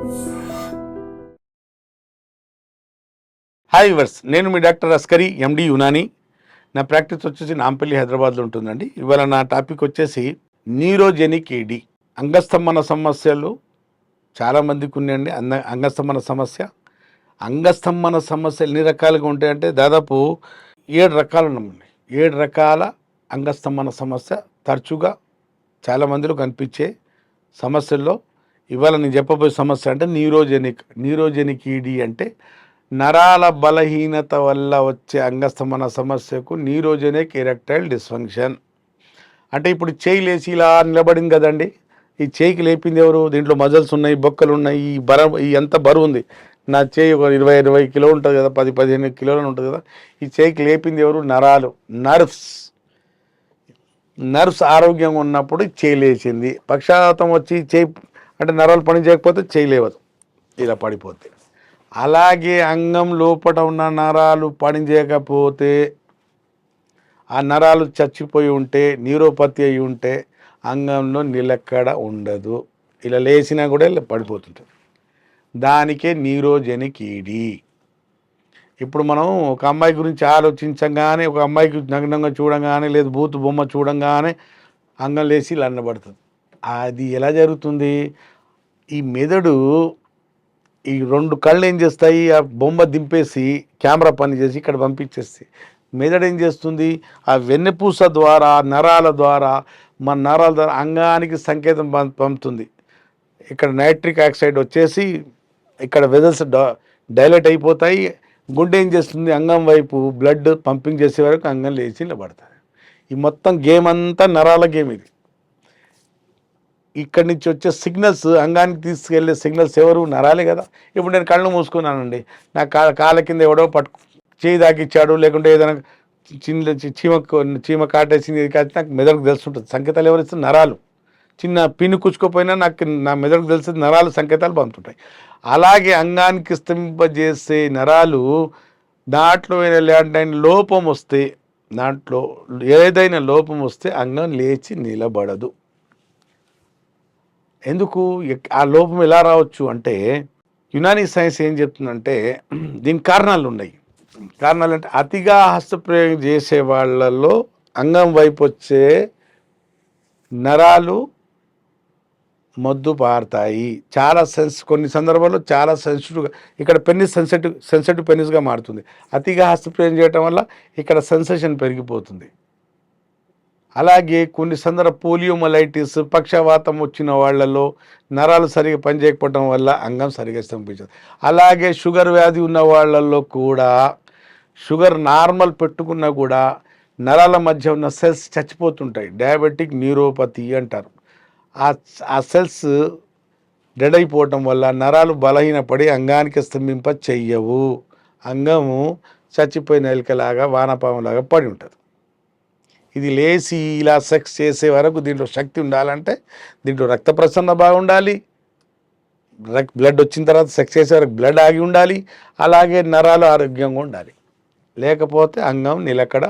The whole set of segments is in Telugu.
హాయ్ వర్స్ నేను మీ డాక్టర్ అస్కరి ఎండి యునాని. నా ప్రాక్టీస్ వచ్చేసి నాంపల్లి హైదరాబాద్లో ఉంటుందండి. ఇవాళ నా టాపిక్ వచ్చేసి న్యూరోజెనిక్ ఏడి అంగస్తంభన సమస్యలు చాలామందికి ఉన్నాయండి. అంద అంగస్తంభన సమస్య. అంగస్తంభన సమస్యలు ఎన్ని రకాలుగా ఉంటాయంటే దాదాపు ఏడు రకాలు ఉన్నాయి ఏడు రకాల అంగస్తంభన సమస్య తరచుగా చాలామందిలో కనిపించే సమస్యల్లో ఇవాళ నేను చెప్పబోయే సమస్య అంటే న్యూరోజెనిక్ న్యూరోజెనిక్ ఈడీ అంటే నరాల బలహీనత వల్ల వచ్చే అంగస్తమన సమస్యకు న్యూరోజెనిక్ ఎరెక్టైల్ డిస్ఫంక్షన్. అంటే ఇప్పుడు చేయి లేచి ఇలా నిలబడింది కదండి. ఈ చేయికి లేపింది ఎవరు? దీంట్లో మజల్స్ ఉన్నాయి బొక్కలు ఉన్నాయి ఈ బర ఈ ఎంత బరువు ఉంది. నా చేయి ఒక ఇరవై ఇరవై కిలో ఉంటుంది కదా పది పదిహేను కిలోలు ఉంటుంది కదా. ఈ చేయికి లేపింది ఎవరు? నరాలు నర్వ్స్. నర్వ్స్ ఆరోగ్యంగా ఉన్నప్పుడు చేయి లేచింది. పక్షాఘాతం వచ్చి చేయి అంటే నరాలు పని చేయకపోతే చేయలేవదు. ఇలా పడిపోతే. అలాగే అంగం లోపల ఉన్న నరాలు పని చేయకపోతే ఆ నరాలు చచ్చిపోయి ఉంటే న్యూరోపతి అయి ఉంటే అంగంలో నిలక్కడ ఉండదు. ఇలా లేచినా కూడా ఇలా పడిపోతుంటుంది. దానికే న్యూరోజెనిక్ ఈడీ ఇప్పుడు మనం ఒక అమ్మాయి గురించి ఆలోచించగానే ఒక అమ్మాయికి నగ్నంగా చూడంగానే లేదు బూతు బొమ్మ చూడంగానే అంగం లేచి ఇలా అన్నబడుతుంది అది ఎలా జరుగుతుంది? ఈ మెదడు ఈ రెండు కళ్ళు ఏం చేస్తాయి? ఆ బొమ్మ దింపేసి కెమెరా పని చేసి ఇక్కడ పంపించేస్తాయి మెదడు ఏం చేస్తుంది? ఆ వెన్నెపూస ద్వారా నరాల ద్వారా మన నరాల ద్వారా అంగానికి సంకేతం పంపుతుంది. ఇక్కడ నైట్రిక్ ఆక్సైడ్ వచ్చేసి ఇక్కడ వెజల్స్ డైలెట్ అయిపోతాయి. గుండె ఏం చేస్తుంది? అంగం వైపు బ్లడ్ పంపింగ్ చేసే వరకు అంగం లేచి నిలబడుతుంది. ఈ మొత్తం గేమ్ అంతా నరాల గేమ్ ఇది. ఇక్కడి నుంచి వచ్చే సిగ్నల్స్ అంగానికి తీసుకెళ్ళే సిగ్నల్స్ ఎవరు? నరాలే కదా. ఇప్పుడు నేను కళ్ళు మూసుకున్నానండి. నా కా కాళ్ళ కింద ఎవడో పట్టు చేయి దాకిచ్చాడు లేకుంటే ఏదైనా చిన్న చీమ చీమ కాటేసింది ఇది కాదు నాకు మెదడుకు తెలుస్తుంటుంది సంకేతాలు ఎవరు ఇస్తారు నరాలు. చిన్న పిన్ను కుచ్చుకోపోయినా నాకు నా మెదడుకు తెలిసి నరాలు సంకేతాలు పంపుతుంటాయి. అలాగే అంగానికి స్తంభింపజేసే నరాలు దాంట్లో ఎలాంటి లోపం వస్తే దాంట్లో ఏదైనా లోపం వస్తే అంగం లేచి నిలబడదు. ఎందుకు? ఆ లోపం ఎలా రావచ్చు అంటే యునానీ సైన్స్ ఏం చెప్తుందంటే దీనికి కారణాలు ఉన్నాయి. కారణాలు అంటే అతిగా హస్తప్రయోగం చేసే వాళ్ళల్లో అంగం వైపు వచ్చే నరాలు మొద్దు పారుతాయి చాలా సెన్స్ కొన్ని సందర్భాల్లో చాలా సెన్సిటివ్గా ఇక్కడ పెన్నిస్ సెన్సిటివ్ సెన్సిటివ్ పెన్నిస్గా మారుతుంది. అతిగా హస్తప్రయోగం చేయటం వల్ల ఇక్కడ సెన్సేషన్ పెరిగిపోతుంది. అలాగే కొన్ని సందర్భ పోలియోమలైటిస్ పక్షవాతం వచ్చిన వాళ్ళలో నరాలు సరిగా పనిచేయకపోవడం వల్ల అంగం సరిగా స్తంభించదు. అలాగే షుగర్ వ్యాధి ఉన్న వాళ్ళల్లో కూడా షుగర్ నార్మల్ పెట్టుకున్నా కూడా నరాల మధ్య ఉన్న సెల్స్ చచ్చిపోతుంటాయి. డయాబెటిక్ న్యూరోపతి అంటారు. ఆ ఆ సెల్స్ డెడ్ అయిపోవటం వల్ల నరాలు బలహీనపడి అంగానికి స్తంభింప చెయ్యవు. అంగము చచ్చిపోయిన ఎలుకలాగా వానపాములాగా పడి ఉంటుంది. ఇది లేచి ఇలా సెక్స్ చేసే వరకు దీంట్లో శక్తి ఉండాలంటే దీంట్లో రక్త ప్రసరణ బాగుండాలి. రక్ బ్లడ్ వచ్చిన తర్వాత సెక్స్ చేసే వరకు బ్లడ్ ఆగి ఉండాలి. అలాగే నరాలు ఆరోగ్యంగా ఉండాలి. లేకపోతే అంగం నిలకడ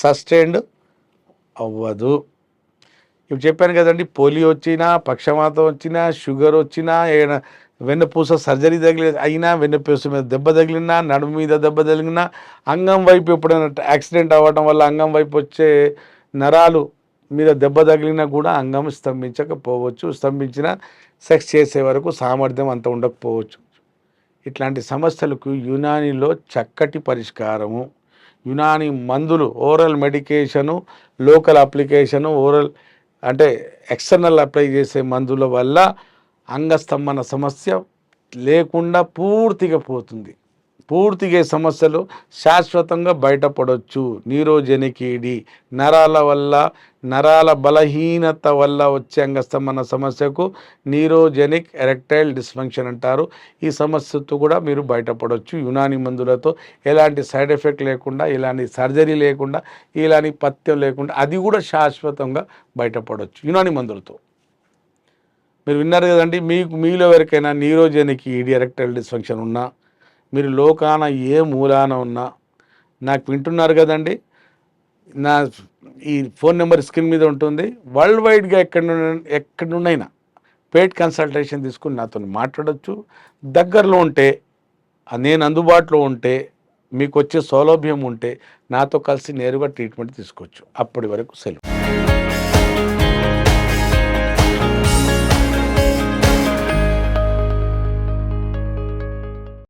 సస్టైన్డ్ అవ్వదు. ఇప్పుడు చెప్పాను కదండి పోలియో వచ్చినా పక్షవాతం వచ్చినా షుగర్ వచ్చినా ఏదైనా వెన్నపూస సర్జరీ తగిలి అయినా వెన్నపూస మీద దెబ్బ తగిలినా నడుము మీద దెబ్బ తగిలినా అంగం వైపు ఎప్పుడైనా యాక్సిడెంట్ అవ్వడం వల్ల అంగం వైపు వచ్చే నరాలు మీద దెబ్బ తగిలినా కూడా అంగం స్తంభించకపోవచ్చు. స్తంభించిన సెక్స్ చేసే వరకు సామర్థ్యం అంత ఉండకపోవచ్చు. ఇట్లాంటి సమస్యలకు యునానిలో చక్కటి పరిష్కారము. యునాని మందులు oral medication local application oral అంటే ఎక్స్టర్నల్ అప్లై చేసే మందుల వల్ల అంగస్తంభన సమస్య లేకుండా పూర్తిగా పోతుంది. పూర్తిగా సమస్యలు శాశ్వతంగా బయటపడవచ్చు నీరోజనికీడి నరాల వల్ల నరాల బలహీనత వల్ల వచ్చే అంగస్తంభన సమస్యకు నీరోజెనిక్ ఎరెక్టైల్ డిస్ఫంక్షన్ అంటారు. ఈ సమస్యతో కూడా మీరు బయటపడవచ్చు యునాని మందులతో ఎలాంటి సైడ్ ఎఫెక్ట్ లేకుండా ఇలాంటి సర్జరీ లేకుండా ఇలాంటి పథ్యం లేకుండా అది కూడా శాశ్వతంగా బయటపడవచ్చు యునాని మందులతో. మీరు విన్నారు కదండి మీకు మీలో ఎవరికైనా న్యూరోజెనిక్ ఈడి ఎరెక్టైల్ డిస్ఫంక్షన్ ఉన్నా మీరు లోకాన ఏ మూలాన ఉన్నా నాకు వింటున్నారు కదండి నా ఈ ఫోన్ నెంబర్ స్క్రీన్ మీద ఉంటుంది వరల్డ్ వైడ్గా ఎక్కడ నుండి ఎక్కడి నుండైనా పేడ్ కన్సల్టేషన్ తీసుకుని నాతో మాట్లాడచ్చు. దగ్గరలో ఉంటే నేను అందుబాటులో ఉంటే మీకు వచ్చే సౌలభ్యం ఉంటే నాతో కలిసి నేరుగా ట్రీట్మెంట్ తీసుకోవచ్చు. అప్పటి వరకు సెలవు.